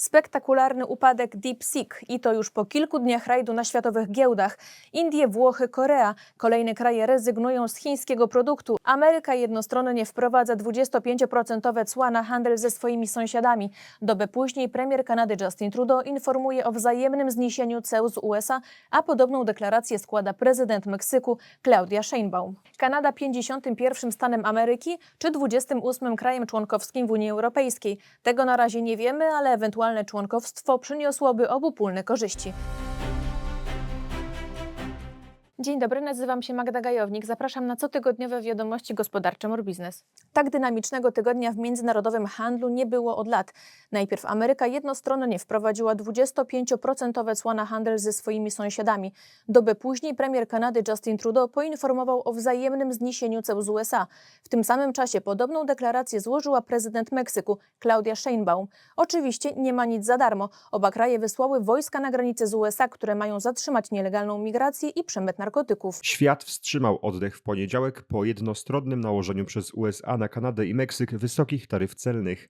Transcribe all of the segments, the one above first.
Spektakularny upadek DeepSeek i to już po kilku dniach rajdu na światowych giełdach. Indie, Włochy, Korea. Kolejne kraje rezygnują z chińskiego produktu. Ameryka jednostronnie wprowadza 25% cła na handel ze swoimi sąsiadami. Dobę później premier Kanady Justin Trudeau informuje o wzajemnym zniesieniu ceł z USA, a podobną deklarację składa prezydent Meksyku Claudia Sheinbaum. Kanada 51 stanem Ameryki czy 28 krajem członkowskim w Unii Europejskiej. Tego na razie nie wiemy, ale ewentualne członkowstwo przyniosłoby obopólne korzyści. Dzień dobry, nazywam się Magda Gajownik. Zapraszam na cotygodniowe wiadomości gospodarcze More Business. Tak dynamicznego tygodnia w międzynarodowym handlu nie było od lat. Najpierw Ameryka jednostronnie wprowadziła 25% cła na handel ze swoimi sąsiadami. Dobę później premier Kanady Justin Trudeau poinformował o wzajemnym zniesieniu ceł z USA. W tym samym czasie podobną deklarację złożyła prezydent Meksyku Claudia Sheinbaum. Oczywiście nie ma nic za darmo. Oba kraje wysłały wojska na granicę z USA, które mają zatrzymać nielegalną migrację i przemyt narkotyków. Świat wstrzymał oddech w poniedziałek po jednostronnym nałożeniu przez USA na Kanadę i Meksyk wysokich taryf celnych.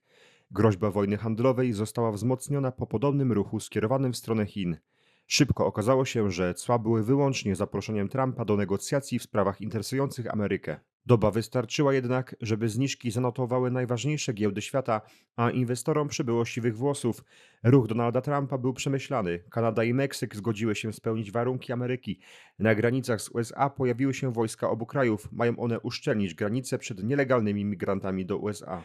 Groźba wojny handlowej została wzmocniona po podobnym ruchu skierowanym w stronę Chin. Szybko okazało się, że cła były wyłącznie zaproszeniem Trumpa do negocjacji w sprawach interesujących Amerykę. Doba wystarczyła jednak, żeby zniżki zanotowały najważniejsze giełdy świata, a inwestorom przybyło siwych włosów. Ruch Donalda Trumpa był przemyślany. Kanada i Meksyk zgodziły się spełnić warunki Ameryki. Na granicach z USA pojawiły się wojska obu krajów. Mają one uszczelnić granice przed nielegalnymi migrantami do USA.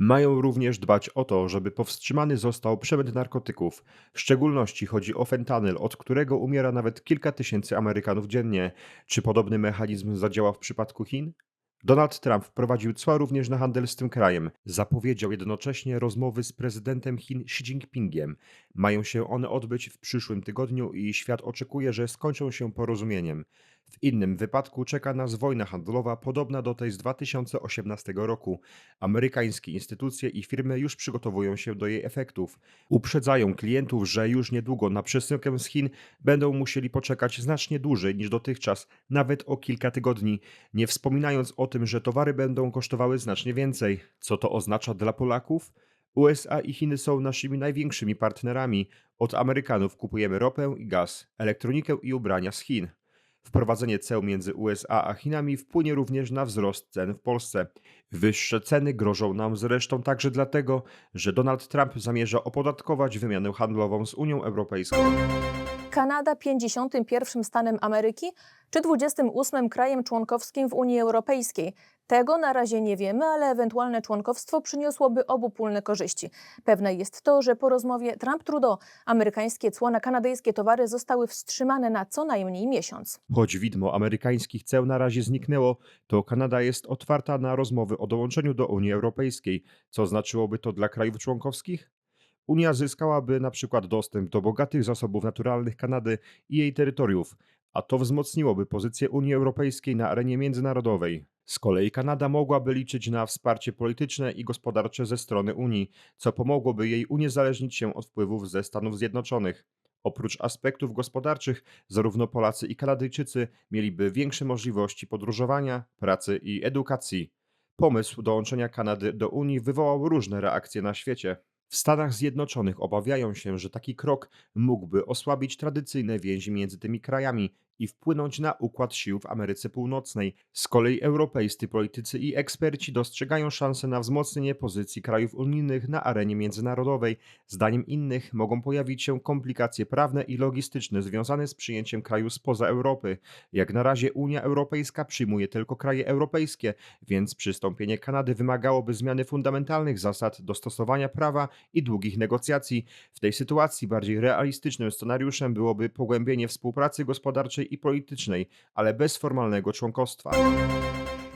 Mają również dbać o to, żeby powstrzymany został przemyt narkotyków. W szczególności chodzi o fentanyl, od którego umiera nawet kilka tysięcy Amerykanów dziennie. Czy podobny mechanizm zadziała w przypadku Chin? Donald Trump wprowadził cła również na handel z tym krajem. Zapowiedział jednocześnie rozmowy z prezydentem Chin Xi Jinpingiem. Mają się one odbyć w przyszłym tygodniu i świat oczekuje, że skończą się porozumieniem. W innym wypadku czeka nas wojna handlowa podobna do tej z 2018 roku. Amerykańskie instytucje i firmy już przygotowują się do jej efektów. Uprzedzają klientów, że już niedługo na przesyłkę z Chin będą musieli poczekać znacznie dłużej niż dotychczas, nawet o kilka tygodni, nie wspominając o tym, że towary będą kosztowały znacznie więcej. Co to oznacza dla Polaków? USA i Chiny są naszymi największymi partnerami. Od Amerykanów kupujemy ropę i gaz, elektronikę i ubrania z Chin. Wprowadzenie ceł między USA a Chinami wpłynie również na wzrost cen w Polsce. Wyższe ceny grożą nam zresztą także dlatego, że Donald Trump zamierza opodatkować wymianę handlową z Unią Europejską. Kanada 51 stanem Ameryki czy 28 krajem członkowskim w Unii Europejskiej. Tego na razie nie wiemy, ale ewentualne członkowstwo przyniosłoby obopólne korzyści. Pewne jest to, że po rozmowie Trump-Trudeau amerykańskie cło na kanadyjskie towary zostały wstrzymane na co najmniej miesiąc. Choć widmo amerykańskich ceł na razie zniknęło, to Kanada jest otwarta na rozmowy o dołączeniu do Unii Europejskiej. Co znaczyłoby to dla krajów członkowskich? Unia zyskałaby na przykład dostęp do bogatych zasobów naturalnych Kanady i jej terytoriów, a to wzmocniłoby pozycję Unii Europejskiej na arenie międzynarodowej. Z kolei Kanada mogłaby liczyć na wsparcie polityczne i gospodarcze ze strony Unii, co pomogłoby jej uniezależnić się od wpływów ze Stanów Zjednoczonych. Oprócz aspektów gospodarczych, zarówno Polacy i Kanadyjczycy mieliby większe możliwości podróżowania, pracy i edukacji. Pomysł dołączenia Kanady do Unii wywołał różne reakcje na świecie. W Stanach Zjednoczonych obawiają się, że taki krok mógłby osłabić tradycyjne więzi między tymi krajami i wpłynąć na układ sił w Ameryce Północnej. Z kolei europejscy politycy i eksperci dostrzegają szansę na wzmocnienie pozycji krajów unijnych na arenie międzynarodowej. Zdaniem innych mogą pojawić się komplikacje prawne i logistyczne związane z przyjęciem kraju spoza Europy. Jak na razie Unia Europejska przyjmuje tylko kraje europejskie, więc przystąpienie Kanady wymagałoby zmiany fundamentalnych zasad dostosowania prawa i długich negocjacji. W tej sytuacji bardziej realistycznym scenariuszem byłoby pogłębienie współpracy gospodarczej i politycznej, ale bez formalnego członkostwa.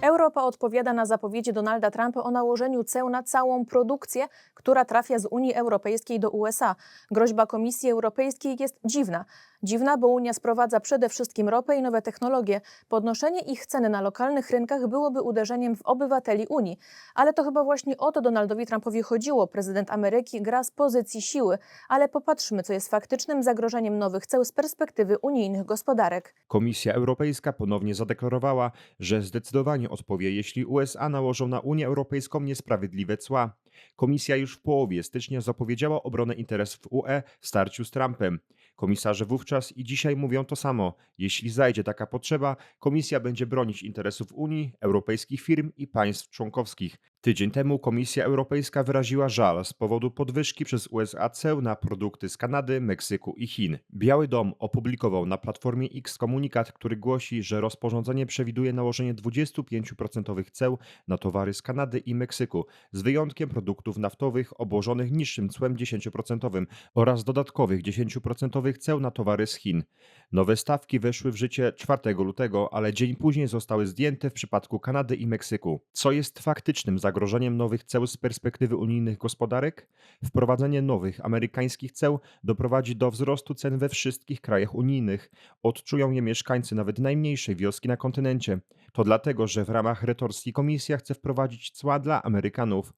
Europa odpowiada na zapowiedzi Donalda Trumpa o nałożeniu ceł na całą produkcję, która trafia z Unii Europejskiej do USA. Groźba Komisji Europejskiej jest dziwna. Dziwna, bo Unia sprowadza przede wszystkim ropę i nowe technologie. Podnoszenie ich ceny na lokalnych rynkach byłoby uderzeniem w obywateli Unii. Ale to chyba właśnie o to Donaldowi Trumpowi chodziło. Prezydent Ameryki gra z pozycji siły. Ale popatrzmy, co jest faktycznym zagrożeniem nowych ceł z perspektywy unijnych gospodarek. Komisja Europejska ponownie zadeklarowała, że zdecydowanie odpowie, jeśli USA nałożą na Unię Europejską niesprawiedliwe cła. Komisja już w połowie stycznia zapowiedziała obronę interesów UE w starciu z Trumpem. Komisarze wówczas i dzisiaj mówią to samo. Jeśli zajdzie taka potrzeba, Komisja będzie bronić interesów Unii, europejskich firm i państw członkowskich. Tydzień temu Komisja Europejska wyraziła żal z powodu podwyżki przez USA ceł na produkty z Kanady, Meksyku i Chin. Biały Dom opublikował na platformie X komunikat, który głosi, że rozporządzenie przewiduje nałożenie 25% ceł na towary z Kanady i Meksyku, z wyjątkiem produktów naftowych obłożonych niższym cłem 10% oraz dodatkowych 10% ceł na towary z Chin. Nowe stawki weszły w życie 4 lutego, ale dzień później zostały zdjęte w przypadku Kanady i Meksyku. Co jest faktycznym zagrożeniem nowych ceł z perspektywy unijnych gospodarek? Wprowadzenie nowych amerykańskich ceł doprowadzi do wzrostu cen we wszystkich krajach unijnych. Odczują je mieszkańcy nawet najmniejszej wioski na kontynencie. To dlatego, że w ramach retorsji komisja chce wprowadzić cła dla Amerykanów.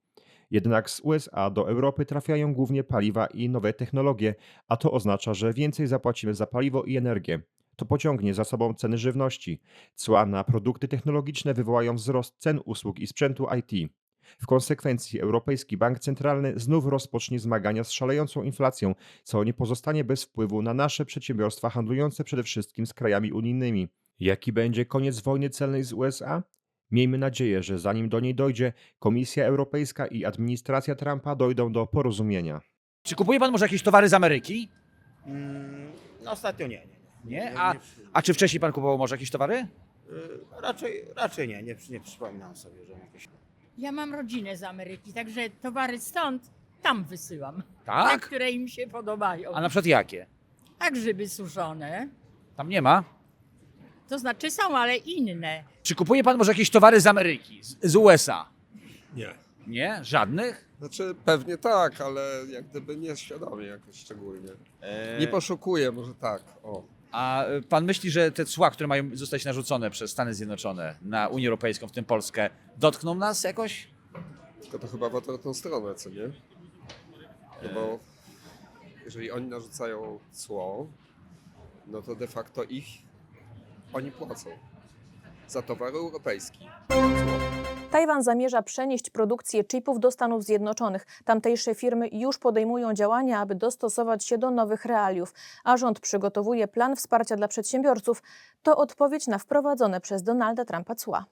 Jednak z USA do Europy trafiają głównie paliwa i nowe technologie, a to oznacza, że więcej zapłacimy za paliwo i energię. To pociągnie za sobą ceny żywności. Cła na produkty technologiczne wywołają wzrost cen usług i sprzętu IT. W konsekwencji Europejski Bank Centralny znów rozpocznie zmagania z szalejącą inflacją, co nie pozostanie bez wpływu na nasze przedsiębiorstwa handlujące przede wszystkim z krajami unijnymi. Jaki będzie koniec wojny celnej z USA? Miejmy nadzieję, że zanim do niej dojdzie, Komisja Europejska i administracja Trumpa dojdą do porozumienia. Czy kupuje pan może jakieś towary z Ameryki? Mm, No ostatnio nie, nie. nie. Nie? A, a czy wcześniej pan kupował może jakieś towary? Y, raczej, raczej nie, nie, nie przypominam sobie, że jakieś... Ja mam rodzinę z Ameryki, także towary stąd tam wysyłam. Te, Tak? które im się podobają. A na przykład jakie? A grzyby suszone, Tam nie ma. to znaczy są, ale inne. Czy kupuje pan może jakieś towary z Ameryki, z, z USA? Nie. Nie? Żadnych? Znaczy pewnie tak, ale jak gdyby nieświadomie jakoś szczególnie. Nie poszukuję, może tak. O. A y, pan myśli, że te cła, które mają zostać narzucone przez Stany Zjednoczone na Unię Europejską, w tym Polskę, dotkną nas jakoś? Tylko to chyba w odwrotną stronę, co nie? No bo jeżeli oni narzucają cło, no to de facto ich oni płacą za towar europejski. Tajwan zamierza przenieść produkcję chipów do Stanów Zjednoczonych. Tamtejsze firmy już podejmują działania, aby dostosować się do nowych realiów, a rząd przygotowuje plan wsparcia dla przedsiębiorców. To odpowiedź na wprowadzone przez Donalda Trumpa cła.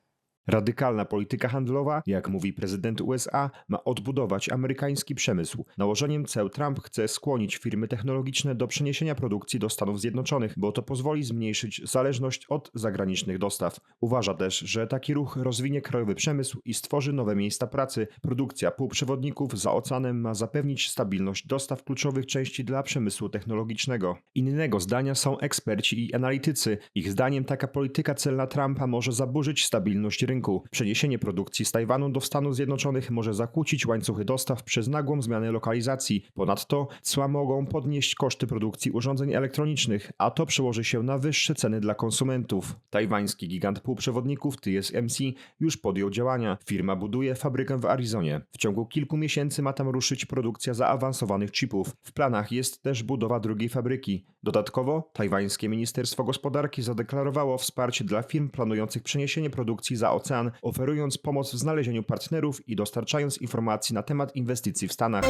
Radykalna polityka handlowa, jak mówi prezydent USA, ma odbudować amerykański przemysł. Nałożeniem ceł Trump chce skłonić firmy technologiczne do przeniesienia produkcji do Stanów Zjednoczonych, bo to pozwoli zmniejszyć zależność od zagranicznych dostaw. Uważa też, że taki ruch rozwinie krajowy przemysł i stworzy nowe miejsca pracy. Produkcja półprzewodników za oceanem ma zapewnić stabilność dostaw kluczowych części dla przemysłu technologicznego. Innego zdania są eksperci i analitycy. Ich zdaniem taka polityka celna Trumpa może zaburzyć stabilność rynku. Przeniesienie produkcji z Tajwanu do Stanów Zjednoczonych może zakłócić łańcuchy dostaw przez nagłą zmianę lokalizacji. Ponadto cła mogą podnieść koszty produkcji urządzeń elektronicznych, a to przełoży się na wyższe ceny dla konsumentów. Tajwański gigant półprzewodników TSMC już podjął działania. Firma buduje fabrykę w Arizonie. W ciągu kilku miesięcy ma tam ruszyć produkcja zaawansowanych chipów. W planach jest też budowa drugiej fabryki. Dodatkowo tajwańskie Ministerstwo Gospodarki zadeklarowało wsparcie dla firm planujących przeniesienie produkcji za ocean, oferując pomoc w znalezieniu partnerów i dostarczając informacji na temat inwestycji w Stanach.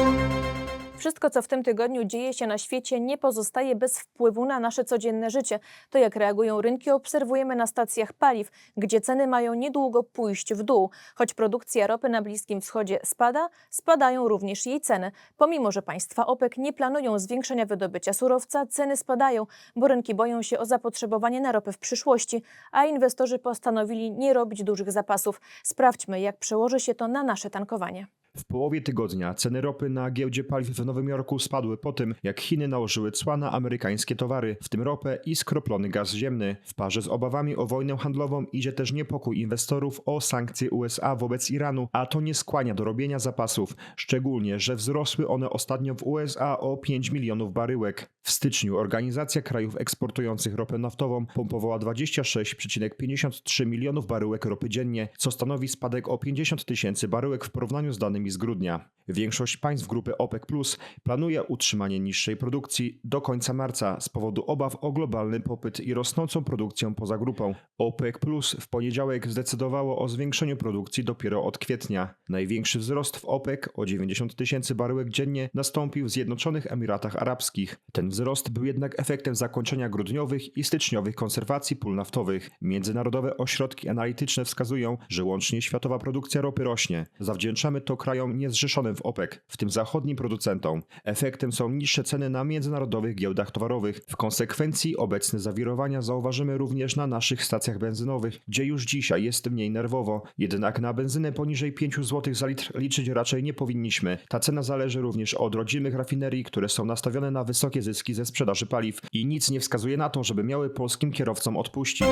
Wszystko, co w tym tygodniu dzieje się na świecie, nie pozostaje bez wpływu na nasze codzienne życie. To, jak reagują rynki, obserwujemy na stacjach paliw, gdzie ceny mają niedługo pójść w dół. Choć produkcja ropy na Bliskim Wschodzie spada, spadają również jej ceny. Pomimo, że państwa OPEC nie planują zwiększenia wydobycia surowca, ceny spadają, bo rynki boją się o zapotrzebowanie na ropę w przyszłości, a inwestorzy postanowili nie robić dużych zapasów. Sprawdźmy, jak przełoży się to na nasze tankowanie. W połowie tygodnia ceny ropy na giełdzie paliw w Nowym Jorku spadły po tym, jak Chiny nałożyły cła na amerykańskie towary, w tym ropę i skroplony gaz ziemny. W parze z obawami o wojnę handlową idzie też niepokój inwestorów o sankcje USA wobec Iranu, a to nie skłania do robienia zapasów, szczególnie, że wzrosły one ostatnio w USA o 5 milionów baryłek. W styczniu Organizacja Krajów Eksportujących Ropę Naftową pompowała 26,53 milionów baryłek ropy dziennie, co stanowi spadek o 50 tysięcy baryłek w porównaniu z danymi z grudnia. Większość państw grupy OPEC Plus planuje utrzymanie niższej produkcji do końca marca z powodu obaw o globalny popyt i rosnącą produkcję poza grupą. OPEC Plus w poniedziałek zdecydowało o zwiększeniu produkcji dopiero od kwietnia. Największy wzrost w OPEC o 90 tysięcy baryłek dziennie nastąpił w Zjednoczonych Emiratach Arabskich. Ten wzrost był jednak efektem zakończenia grudniowych i styczniowych konserwacji pól naftowych. Międzynarodowe ośrodki analityczne wskazują, że łącznie światowa produkcja ropy rośnie. Zawdzięczamy to krajom niezrzeszonym w OPEC, w tym zachodnim producentom. Efektem są niższe ceny na międzynarodowych giełdach towarowych. W konsekwencji obecne zawirowania zauważymy również na naszych stacjach benzynowych, gdzie już dzisiaj jest mniej nerwowo. Jednak na benzynę poniżej 5 zł za litr liczyć raczej nie powinniśmy. Ta cena zależy również od rodzimych rafinerii, które są nastawione na wysokie zyski ze sprzedaży paliw i nic nie wskazuje na to, żeby miały polskim kierowcom odpuścić.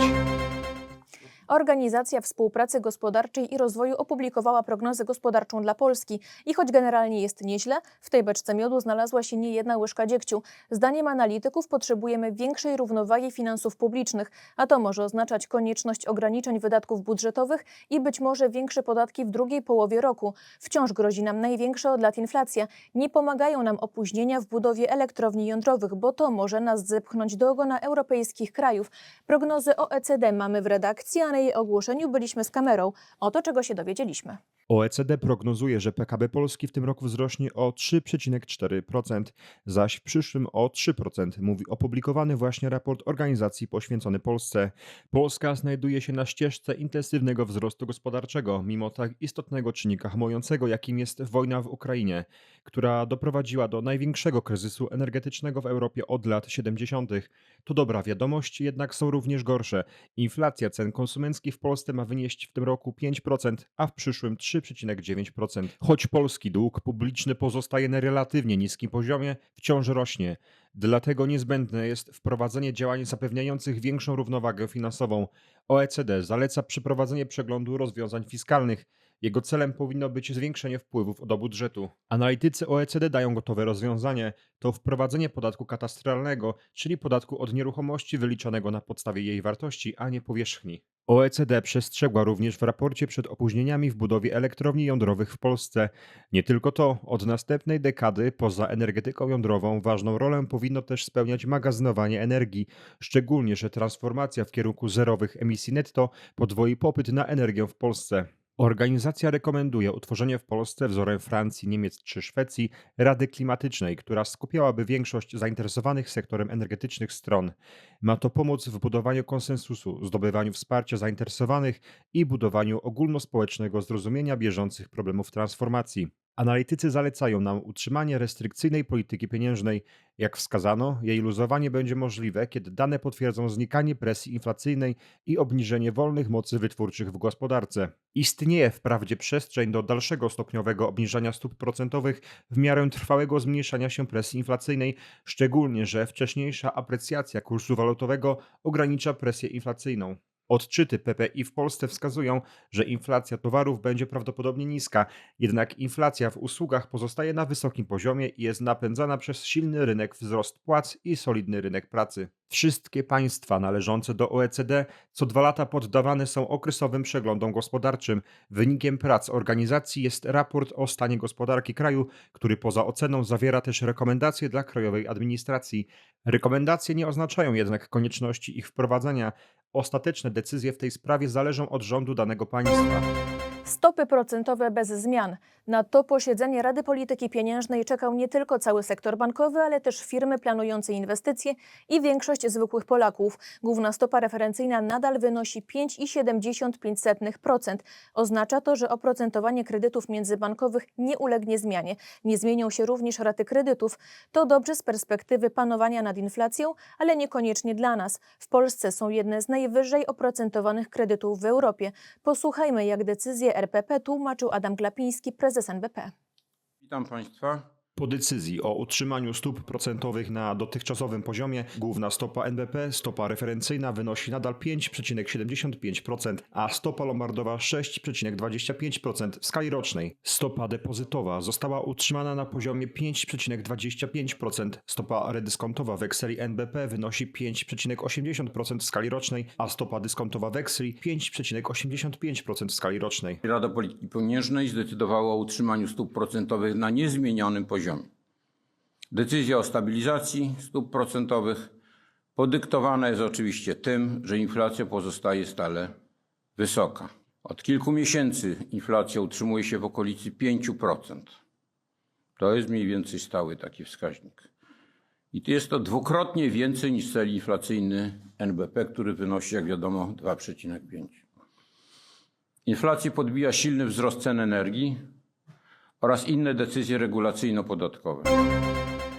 Organizacja Współpracy Gospodarczej i Rozwoju opublikowała prognozę gospodarczą dla Polski i choć generalnie jest nieźle, w tej beczce miodu znalazła się nie jedna łyżka dziegciu. Zdaniem analityków potrzebujemy większej równowagi finansów publicznych, a to może oznaczać konieczność ograniczeń wydatków budżetowych i być może większe podatki w drugiej połowie roku. Wciąż grozi nam największa od lat inflacja. Nie pomagają nam opóźnienia w budowie elektrowni jądrowych, bo to może nas zepchnąć do ogona europejskich krajów. Prognozy OECD mamy w redakcji, a jej ogłoszeniu byliśmy z kamerą. Oto czego się dowiedzieliśmy. OECD prognozuje, że PKB Polski w tym roku wzrośnie o 3,4%, zaś w przyszłym o 3%, mówi opublikowany właśnie raport organizacji poświęcony Polsce. Polska znajduje się na ścieżce intensywnego wzrostu gospodarczego, mimo tak istotnego czynnika hamującego, jakim jest wojna w Ukrainie, która doprowadziła do największego kryzysu energetycznego w Europie od lat 70. To dobra wiadomość, jednak są również gorsze. Inflacja cen konsumenckich w Polsce ma wynieść w tym roku 5%, a w przyszłym 3,9%. Choć polski dług publiczny pozostaje na relatywnie niskim poziomie, wciąż rośnie. Dlatego niezbędne jest wprowadzenie działań zapewniających większą równowagę finansową. OECD zaleca przeprowadzenie przeglądu rozwiązań fiskalnych. Jego celem powinno być zwiększenie wpływów do budżetu. Analitycy OECD dają gotowe rozwiązanie. To wprowadzenie podatku katastralnego, czyli podatku od nieruchomości wyliczanego na podstawie jej wartości, a nie powierzchni. OECD przestrzegła również w raporcie przed opóźnieniami w budowie elektrowni jądrowych w Polsce. Nie tylko to, od następnej dekady poza energetyką jądrową ważną rolę powinno też spełniać magazynowanie energii, szczególnie że transformacja w kierunku zerowych emisji netto podwoi popyt na energię w Polsce. Organizacja rekomenduje utworzenie w Polsce wzorem Francji, Niemiec czy Szwecji Rady Klimatycznej, która skupiałaby większość zainteresowanych sektorem energetycznych stron. Ma to pomóc w budowaniu konsensusu, zdobywaniu wsparcia zainteresowanych i budowaniu ogólnospołecznego zrozumienia bieżących problemów transformacji. Analitycy zalecają nam utrzymanie restrykcyjnej polityki pieniężnej. Jak wskazano, jej luzowanie będzie możliwe, kiedy dane potwierdzą znikanie presji inflacyjnej i obniżenie wolnych mocy wytwórczych w gospodarce. Istnieje wprawdzie przestrzeń do dalszego stopniowego obniżania stóp procentowych w miarę trwałego zmniejszania się presji inflacyjnej, szczególnie że wcześniejsza aprecjacja kursu walutowego ogranicza presję inflacyjną. Odczyty PPI w Polsce wskazują, że inflacja towarów będzie prawdopodobnie niska, jednak inflacja w usługach pozostaje na wysokim poziomie i jest napędzana przez silny rynek wzrost płac i solidny rynek pracy. Wszystkie państwa należące do OECD co dwa lata poddawane są okresowym przeglądom gospodarczym. Wynikiem prac organizacji jest raport o stanie gospodarki kraju, który poza oceną zawiera też rekomendacje dla krajowej administracji. Rekomendacje nie oznaczają jednak konieczności ich wprowadzania. Ostateczne decyzje w tej sprawie zależą od rządu danego państwa. Stopy procentowe bez zmian. Na to posiedzenie Rady Polityki Pieniężnej czekał nie tylko cały sektor bankowy, ale też firmy planujące inwestycje i większość zwykłych Polaków. Główna stopa referencyjna nadal wynosi 5,75%. Oznacza to, że oprocentowanie kredytów międzybankowych nie ulegnie zmianie. Nie zmienią się również raty kredytów. To dobrze z perspektywy panowania nad inflacją, ale niekoniecznie dla nas. W Polsce są jedne z najwyżej oprocentowanych kredytów w Europie. Posłuchajmy, jak decyzję RPP tłumaczył Adam Glapiński, prezes NBP. Witam Państwa. Po decyzji o utrzymaniu stóp procentowych na dotychczasowym poziomie, główna stopa NBP, stopa referencyjna wynosi nadal 5,75%, a stopa lombardowa 6,25% w skali rocznej. Stopa depozytowa została utrzymana na poziomie 5,25%, stopa redyskontowa wekseli NBP wynosi 5,80% w skali rocznej, a stopa dyskontowa wekseli 5,85% w skali rocznej. Rada Polityki Pieniężnej zdecydowała o utrzymaniu stóp procentowych na niezmienionym poziomie. Decyzja o stabilizacji stóp procentowych podyktowana jest oczywiście tym, że inflacja pozostaje stale wysoka. Od kilku miesięcy inflacja utrzymuje się w okolicy 5%. To jest mniej więcej stały taki wskaźnik. I jest to dwukrotnie więcej niż cel inflacyjny NBP, który wynosi, jak wiadomo, 2,5. Inflację podbija silny wzrost cen energii oraz inne decyzje regulacyjno-podatkowe.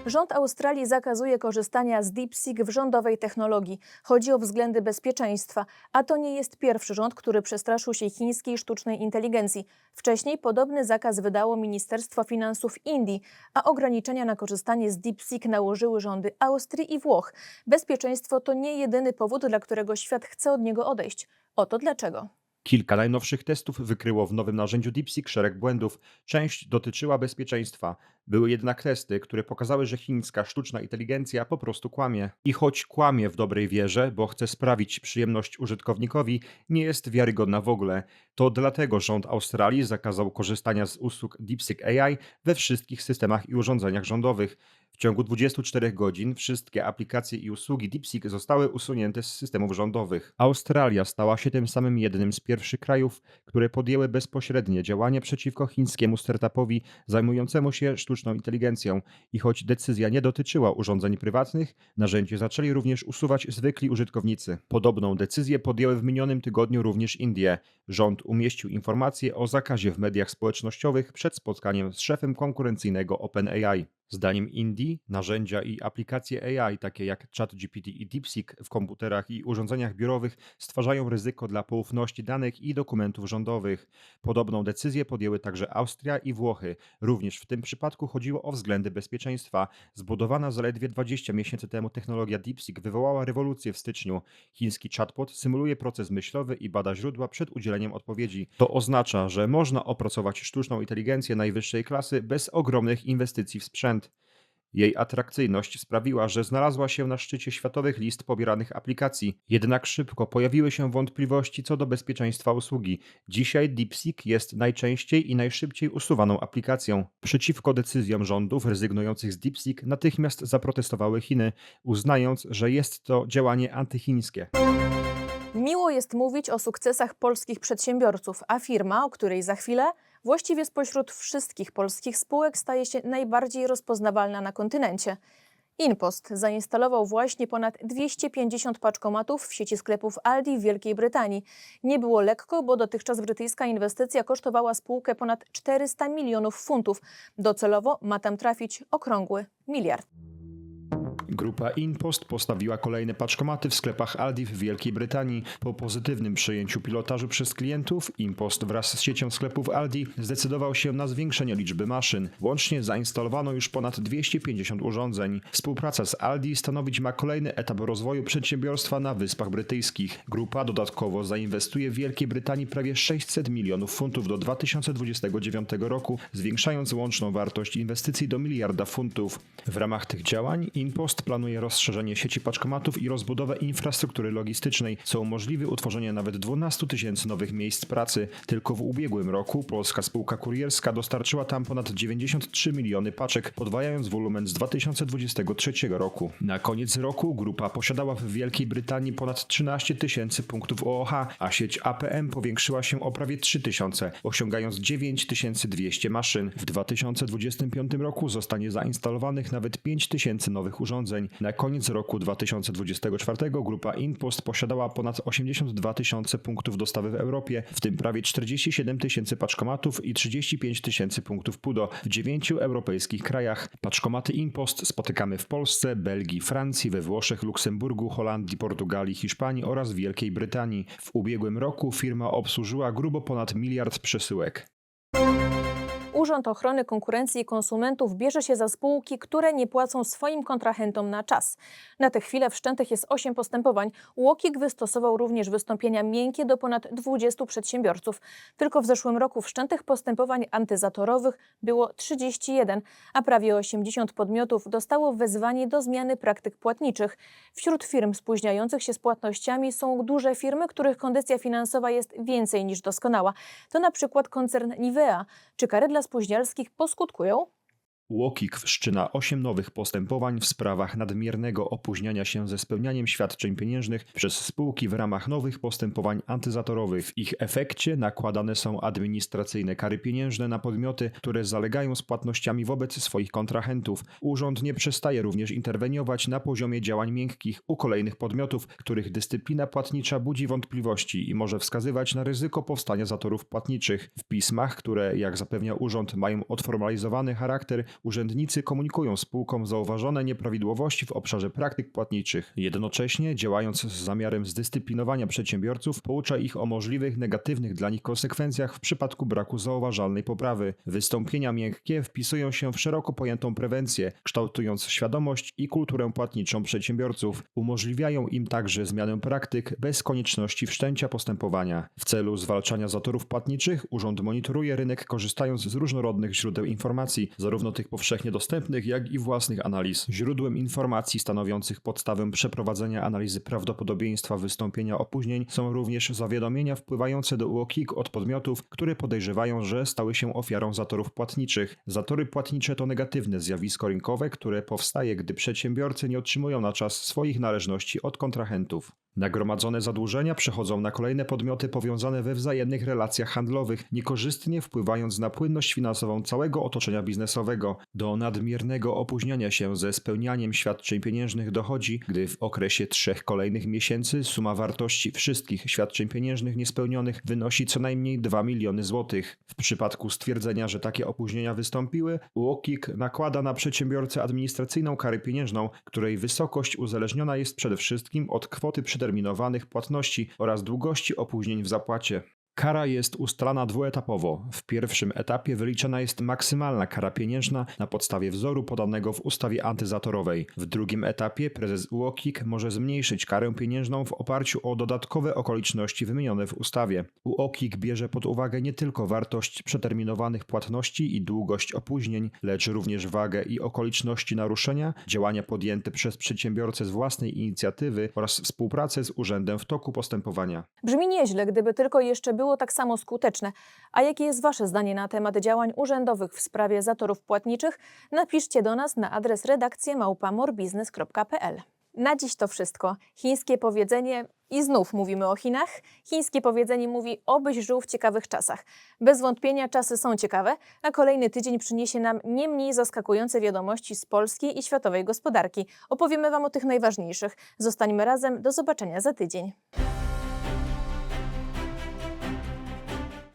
Rząd Australii zakazuje korzystania z DeepSeek w rządowej technologii. Chodzi o względy bezpieczeństwa, a to nie jest pierwszy rząd, który przestraszył się chińskiej sztucznej inteligencji. Wcześniej podobny zakaz wydało Ministerstwo Finansów Indii, a ograniczenia na korzystanie z DeepSeek nałożyły rządy Austrii i Włoch. Bezpieczeństwo to nie jedyny powód, dla którego świat chce od niego odejść. Oto dlaczego. Kilka najnowszych testów wykryło w nowym narzędziu DeepSeek szereg błędów. Część dotyczyła bezpieczeństwa. Były jednak testy, które pokazały, że chińska sztuczna inteligencja po prostu kłamie. I choć kłamie w dobrej wierze, bo chce sprawić przyjemność użytkownikowi, nie jest wiarygodna w ogóle. To dlatego rząd Australii zakazał korzystania z usług DeepSeek AI we wszystkich systemach i urządzeniach rządowych. W ciągu 24 godzin wszystkie aplikacje i usługi DeepSeek zostały usunięte z systemów rządowych. Australia stała się tym samym jednym z pierwszych krajów, które podjęły bezpośrednie działania przeciwko chińskiemu startupowi zajmującemu się sztuczną inteligencją. I choć decyzja nie dotyczyła urządzeń prywatnych, narzędzie zaczęli również usuwać zwykli użytkownicy. Podobną decyzję podjęły w minionym tygodniu również Indie. Rząd umieścił informacje o zakazie w mediach społecznościowych przed spotkaniem z szefem konkurencyjnego OpenAI. Zdaniem Indii narzędzia i aplikacje AI, takie jak ChatGPT i DeepSeek w komputerach i urządzeniach biurowych, stwarzają ryzyko dla poufności danych i dokumentów rządowych. Podobną decyzję podjęły także Austria i Włochy. Również w tym przypadku chodziło o względy bezpieczeństwa. Zbudowana zaledwie 20 miesięcy temu technologia DeepSeek wywołała rewolucję w styczniu. Chiński chatbot symuluje proces myślowy i bada źródła przed udzieleniem odpowiedzi. To oznacza, że można opracować sztuczną inteligencję najwyższej klasy bez ogromnych inwestycji w sprzęt. Jej atrakcyjność sprawiła, że znalazła się na szczycie światowych list pobieranych aplikacji. Jednak szybko pojawiły się wątpliwości co do bezpieczeństwa usługi. Dzisiaj DeepSeek jest najczęściej i najszybciej usuwaną aplikacją. Przeciwko decyzjom rządów rezygnujących z DeepSeek natychmiast zaprotestowały Chiny, uznając, że jest to działanie antychińskie. Miło jest mówić o sukcesach polskich przedsiębiorców, a firma, o której za chwilę, właściwie spośród wszystkich polskich spółek staje się najbardziej rozpoznawalna na kontynencie. InPost zainstalował właśnie ponad 250 paczkomatów w sieci sklepów Aldi w Wielkiej Brytanii. Nie było lekko, bo dotychczas brytyjska inwestycja kosztowała spółkę ponad 400 milionów funtów. Docelowo ma tam trafić okrągły miliard. Grupa InPost postawiła kolejne paczkomaty w sklepach Aldi w Wielkiej Brytanii. Po pozytywnym przyjęciu pilotażu przez klientów, InPost wraz z siecią sklepów Aldi zdecydował się na zwiększenie liczby maszyn. Łącznie zainstalowano już ponad 250 urządzeń. Współpraca z Aldi stanowić ma kolejny etap rozwoju przedsiębiorstwa na Wyspach Brytyjskich. Grupa dodatkowo zainwestuje w Wielkiej Brytanii prawie 600 milionów funtów do 2029 roku, zwiększając łączną wartość inwestycji do miliarda funtów. W ramach tych działań InPost planuje rozszerzenie sieci paczkomatów i rozbudowę infrastruktury logistycznej, co umożliwi utworzenie nawet 12 tysięcy nowych miejsc pracy. Tylko w ubiegłym roku polska spółka kurierska dostarczyła tam ponad 93 miliony paczek, podwajając wolumen z 2023 roku. Na koniec roku grupa posiadała w Wielkiej Brytanii ponad 13 tysięcy punktów OOH, a sieć APM powiększyła się o prawie 3 tysiące, osiągając 9200 maszyn. W 2025 roku zostanie zainstalowanych nawet 5 tysięcy nowych urządzeń. Na koniec roku 2024 grupa InPost posiadała ponad 82 tysiące punktów dostawy w Europie, w tym prawie 47 tysięcy paczkomatów i 35 tysięcy punktów PUDO w dziewięciu europejskich krajach. Paczkomaty InPost spotykamy w Polsce, Belgii, Francji, we Włoszech, Luksemburgu, Holandii, Portugalii, Hiszpanii oraz Wielkiej Brytanii. W ubiegłym roku firma obsłużyła grubo ponad miliard przesyłek. Urząd Ochrony Konkurencji i Konsumentów bierze się za spółki, które nie płacą swoim kontrahentom na czas. Na tę chwilę wszczętych jest 8 postępowań. UOKiK wystosował również wystąpienia miękkie do ponad 20 przedsiębiorców. Tylko w zeszłym roku wszczętych postępowań antyzatorowych było 31, a prawie 80 podmiotów dostało wezwanie do zmiany praktyk płatniczych. Wśród firm spóźniających się z płatnościami są duże firmy, których kondycja finansowa jest więcej niż doskonała. To na przykład koncern Nivea. Czy kary dla spóźnialskich poskutkują? UOKiK wszczyna 8 nowych postępowań w sprawach nadmiernego opóźniania się ze spełnianiem świadczeń pieniężnych przez spółki w ramach nowych postępowań antyzatorowych. W ich efekcie nakładane są administracyjne kary pieniężne na podmioty, które zalegają z płatnościami wobec swoich kontrahentów. Urząd nie przestaje również interweniować na poziomie działań miękkich u kolejnych podmiotów, których dyscyplina płatnicza budzi wątpliwości i może wskazywać na ryzyko powstania zatorów płatniczych. W pismach, które, jak zapewnia urząd, mają odformalizowany charakter, urzędnicy komunikują spółkom zauważone nieprawidłowości w obszarze praktyk płatniczych. Jednocześnie, działając z zamiarem zdyscyplinowania przedsiębiorców, poucza ich o możliwych negatywnych dla nich konsekwencjach w przypadku braku zauważalnej poprawy. Wystąpienia miękkie wpisują się w szeroko pojętą prewencję, kształtując świadomość i kulturę płatniczą przedsiębiorców. Umożliwiają im także zmianę praktyk bez konieczności wszczęcia postępowania. W celu zwalczania zatorów płatniczych urząd monitoruje rynek korzystając z różnorodnych źródeł informacji, zarówno tych powszechnie dostępnych, jak i własnych analiz. Źródłem informacji stanowiących podstawę przeprowadzenia analizy prawdopodobieństwa wystąpienia opóźnień są również zawiadomienia wpływające do UOKiK od podmiotów, które podejrzewają, że stały się ofiarą zatorów płatniczych. Zatory płatnicze to negatywne zjawisko rynkowe, które powstaje, gdy przedsiębiorcy nie otrzymują na czas swoich należności od kontrahentów. Nagromadzone zadłużenia przechodzą na kolejne podmioty powiązane we wzajemnych relacjach handlowych, niekorzystnie wpływając na płynność finansową całego otoczenia biznesowego. Do nadmiernego opóźniania się ze spełnianiem świadczeń pieniężnych dochodzi, gdy w okresie trzech kolejnych miesięcy suma wartości wszystkich świadczeń pieniężnych niespełnionych wynosi co najmniej 2 miliony złotych. W przypadku stwierdzenia, że takie opóźnienia wystąpiły, UOKiK nakłada na przedsiębiorcę administracyjną karę pieniężną, której wysokość uzależniona jest przede wszystkim od kwoty przeterminowanych płatności oraz długości opóźnień w zapłacie. Kara jest ustalana dwuetapowo. W pierwszym etapie wyliczana jest maksymalna kara pieniężna na podstawie wzoru podanego w ustawie antyzatorowej. W drugim etapie prezes UOKiK może zmniejszyć karę pieniężną w oparciu o dodatkowe okoliczności wymienione w ustawie. UOKiK bierze pod uwagę nie tylko wartość przeterminowanych płatności i długość opóźnień, lecz również wagę i okoliczności naruszenia, działania podjęte przez przedsiębiorcę z własnej inicjatywy oraz współpracę z urzędem w toku postępowania. Brzmi nieźle, gdyby tylko jeszcze było tak samo skuteczne. A jakie jest Wasze zdanie na temat działań urzędowych w sprawie zatorów płatniczych? Napiszcie do nas na adres redakcję małpamorbiznes.pl. Na dziś to wszystko. Chińskie powiedzenie, i znów mówimy o Chinach, chińskie powiedzenie mówi obyś żył w ciekawych czasach. Bez wątpienia czasy są ciekawe, a kolejny tydzień przyniesie nam nie mniej zaskakujące wiadomości z polskiej i światowej gospodarki. Opowiemy Wam o tych najważniejszych. Zostańmy razem, do zobaczenia za tydzień.